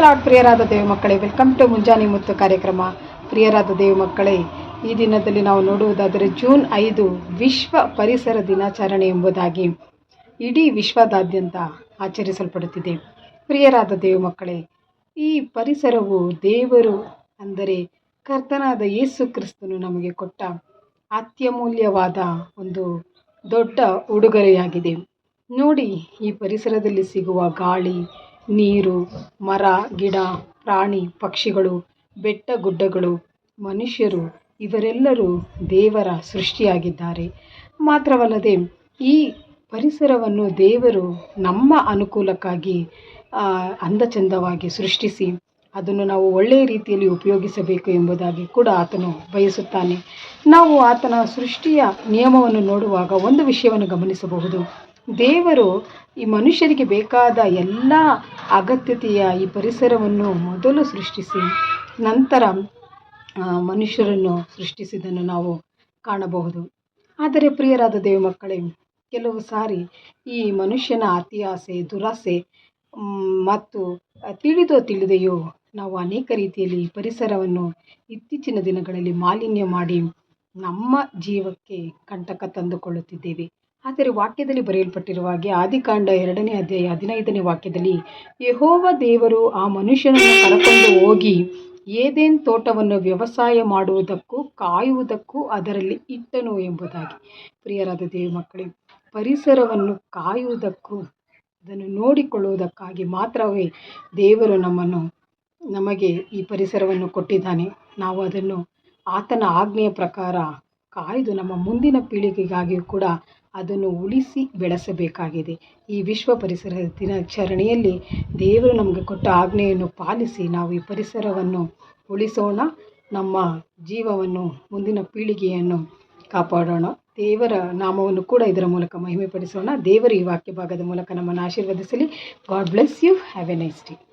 Lord ಪ್ರಿಯರಾದ ದೇವ ಮಕ್ಕಳೇ, welcome to ಮುಂಜಾನೆ ಮುತ್ತು ಕಾರ್ಯಕ್ರಮ. ಪ್ರಿಯರಾದ ದೇವ ಮಕ್ಕಳೇ, ಈ ದಿನದಲ್ಲಿ ನಾವು ನೋಡುವುದಾದರೆ ಜೂನ್ ಐದು ವಿಶ್ವ ಪರಿಸರ ದಿನಾಚರಣೆ ಎಂಬುದಾಗಿ ಇಡೀ ವಿಶ್ವದಾದ್ಯಂತ ಆಚರಿಸಲ್ಪಡುತ್ತಿದೆ. ಪ್ರಿಯರಾದ ದೇವ ಮಕ್ಕಳೇ, ಈ ಪರಿಸರವು ದೇವರು ಅಂದರೆ ಕರ್ತನಾದ ಯೇಸು ಕ್ರಿಸ್ತನು ನಮಗೆ ಕೊಟ್ಟ ಅತ್ಯಮೂಲ್ಯವಾದ ಒಂದು ದೊಡ್ಡ ಉಡುಗೊರೆಯಾಗಿದೆ. ನೋಡಿ, ಈ ಪರಿಸರದಲ್ಲಿ ಸಿಗುವ ಗಾಳಿ ನೀರು, ಮರ, ಗಿಡ, ಪ್ರಾಣಿ, ಪಕ್ಷಿಗಳು, ಬೆಟ್ಟ ಗುಡ್ಡಗಳು, ಮನುಷ್ಯರು ಇವರೆಲ್ಲರೂ ದೇವರ ಸೃಷ್ಟಿಯಾಗಿದ್ದಾರೆ. ಮಾತ್ರವಲ್ಲದೆ ಈ ಪರಿಸರವನ್ನು ದೇವರು ನಮ್ಮ ಅನುಕೂಲಕ್ಕಾಗಿ ಅಂದ ಅಂದಚಂದವಾಗಿ ಸೃಷ್ಟಿಸಿ ಅದನ್ನು ನಾವು ಒಳ್ಳೆಯ ರೀತಿಯಲ್ಲಿ ಉಪಯೋಗಿಸಬೇಕು ಎಂಬುದಾಗಿ ಕೂಡ ಆತನು ಬಯಸುತ್ತಾನೆ. ನಾವು ಆತನ ಸೃಷ್ಟಿಯ ನಿಯಮವನ್ನು ನೋಡುವಾಗ ಒಂದು ವಿಷಯವನ್ನು ಗಮನಿಸಬಹುದು. ದೇವರು ಈ ಮನುಷ್ಯರಿಗೆ ಬೇಕಾದ ಎಲ್ಲ ಅಗತ್ಯತೆಯ ಈ ಪರಿಸರವನ್ನು ಮೊದಲು ಸೃಷ್ಟಿಸಿ, ನಂತರ ಮನುಷ್ಯರನ್ನು ಸೃಷ್ಟಿಸಿದ್ದನ್ನು ನಾವು ಕಾಣಬಹುದು. ಆದರೆ ಪ್ರಿಯರಾದ ದೇವ ಮಕ್ಕಳೇ ಕೆಲವು ಸಾರಿ ಈ ಮನುಷ್ಯನ ಅತಿ ಆಸೆ ದುರಾಸೆ ಮತ್ತು ತಿಳಿದೋ ತಿಳಿದೆಯೋ ನಾವು ಅನೇಕ ರೀತಿಯಲ್ಲಿ ಪರಿಸರವನ್ನು ಇತ್ತೀಚಿನ ದಿನಗಳಲ್ಲಿ ಮಾಲಿನ್ಯ ಮಾಡಿ ನಮ್ಮ ಜೀವಕ್ಕೆ ಕಂಟಕ ತಂದುಕೊಳ್ಳುತ್ತಿದ್ದೇವೆ. ಆದರೆ ವಾಕ್ಯದಲ್ಲಿ ಬರೆಯಲ್ಪಟ್ಟಿರುವ ಹಾಗೆ ಆದಿಕಾಂಡ ಎರಡನೇ ಅಧ್ಯಾಯ ಹದಿನೈದನೇ ವಾಕ್ಯದಲ್ಲಿ, ಯಹೋವ ದೇವರು ಆ ಮನುಷ್ಯನನ್ನು ಕರಕೊಂಡು ಹೋಗಿ ಏದೇನ್ ತೋಟವನ್ನು ವ್ಯವಸಾಯ ಮಾಡುವುದಕ್ಕೂ ಕಾಯುವುದಕ್ಕೂ ಅದರಲ್ಲಿ ಇಟ್ಟನು ಎಂಬುದಾಗಿ. ಪ್ರಿಯರಾದ ದೇವ ಮಕ್ಕಳೇ, ಪರಿಸರವನ್ನು ಕಾಯುವುದಕ್ಕೂ, ಅದನ್ನು ನೋಡಿಕೊಳ್ಳುವುದಕ್ಕಾಗಿ ಮಾತ್ರವೇ ದೇವರು ನಮ್ಮನ್ನು, ನಮಗೆ ಈ ಪರಿಸರವನ್ನು ಕೊಟ್ಟಿದ್ದಾನೆ. ನಾವು ಅದನ್ನು ಆತನ ಆಜ್ಞೆಯ ಪ್ರಕಾರ ಕಾಯ್ದು ನಮ್ಮ ಮುಂದಿನ ಪೀಳಿಗೆಗಾಗಿಯೂ ಕೂಡ ಅದನ್ನು ಉಳಿಸಿ ಬೆಳೆಸಬೇಕಾಗಿದೆ. ಈ ವಿಶ್ವ ಪರಿಸರ ದಿನಾಚರಣೆಯಲ್ಲಿ ದೇವರು ನಮಗೆ ಕೊಟ್ಟ ಆಜ್ಞೆಯನ್ನು ಪಾಲಿಸಿ ನಾವು ಈ ಪರಿಸರವನ್ನು ಉಳಿಸೋಣ. ನಮ್ಮ ಜೀವವನ್ನು ಮುಂದಿನ ಪೀಳಿಗೆಯನ್ನು ಕಾಪಾಡೋಣ. ದೇವರ ನಾಮವನ್ನು ಕೂಡ ಇದರ ಮೂಲಕ ಮಹಿಮೆಪಡಿಸೋಣ. ದೇವರು ಈ ವಾಕ್ಯ ಭಾಗದ ಮೂಲಕ ನಮ್ಮನ್ನು ಆಶೀರ್ವದಿಸಲಿ. God bless you. Have a nice day.